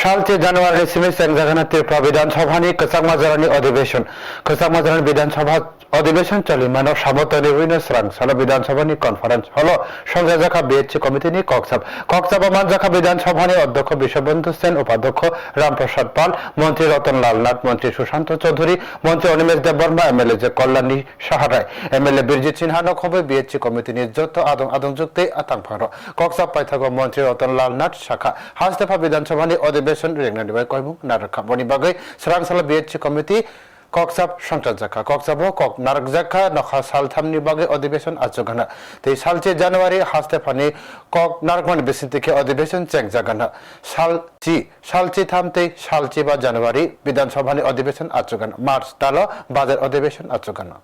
સાલથી বিধানসভা સિમિસ્ટર જગન્નાથ মাজারানি অধিবেশন। જવાની અધિવેશન বিধানসভা অধিবেশন চলি মানব ચલી માનવ સામર્થ્ય નિર્વીને বিধানসভা સલો কনফারেন্স કોન્ફરન્સ હલો জাখা જાખા কমিটি কমিটিની কক্সাব কক্সাব মান জাখা বিধানসভা বিধানসভানি অধ্যক্ষ বিশ্ববন্ধু সেন, উপাধ্যক্ষ রামপ্রসাদ পাল, মন্ত্রী রতন লাল নাথ, মন্ত্রী সুশান্ত চৌধুরী, মন্ত্রী অনিমেষ দেববর্মা এমএলএ যে কল্যাণী সাহারায় এমএলএ বীরজিৎ সিনহা নখবে বিএচসি কমিটি নিযুক্ত আদম, আদমযুক্তি আতঙ্ক কক্সাব পাইথাগ মন্ত্রী রতন লাল নাথ শাখা। হাসদেফা বিধানসভা ಸಾಮಾನ್ಯ ಅಧಿವೇಶನ ರೆಗ್ನಾಡಿಬಾಯ್ಕೊ ನಾಟಕ ಕಂಪನಿ ಬಗ್ಗೆ ಸರಾಂಸಾಲ ಬಿಎಚ್ ಕಮಿಟಿ ককসাপ সংসার জাখা ককসাপ কক নারক জাখা নখা সাল থামনি বাগে অধিবেশন আচোগানা তাই সালচে জানুয়ারি হাসতে ফানি কক নারক মানে বেশি থেকে অধিবেশন চেক জাগানা সাল চি সাল চি থামতে সাল চি বা জানুয়ারি বিধানসভা অধিবেশন আচোগানা মার্চ তাল বাজার অধিবেশন আচোগানা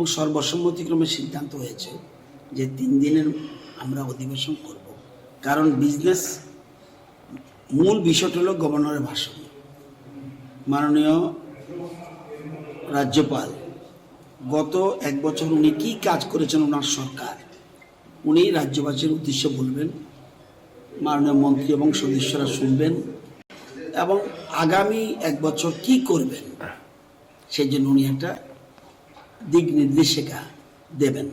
এবং সর্বসম্মতিক্রমে সিদ্ধান্ত হয়েছে যে তিন দিনের আমরা অধিবেশন করব। কারণ বিজনেস মূল বিষয়টা হলো গভর্নরের ভাষণ। মাননীয় রাজ্যপাল, গত এক বছর উনি কী কাজ করেছেন ওনার সরকার? উনি রাজ্যবাসীর উদ্দেশ্যে বলবেন, মাননীয় মন্ত্রী এবং সদস্যরা শুনবেন এবং আগামী এক বছর কি করবেন? সেই জন্য উনি একটা দিক নির্দেশিকা দেবেন।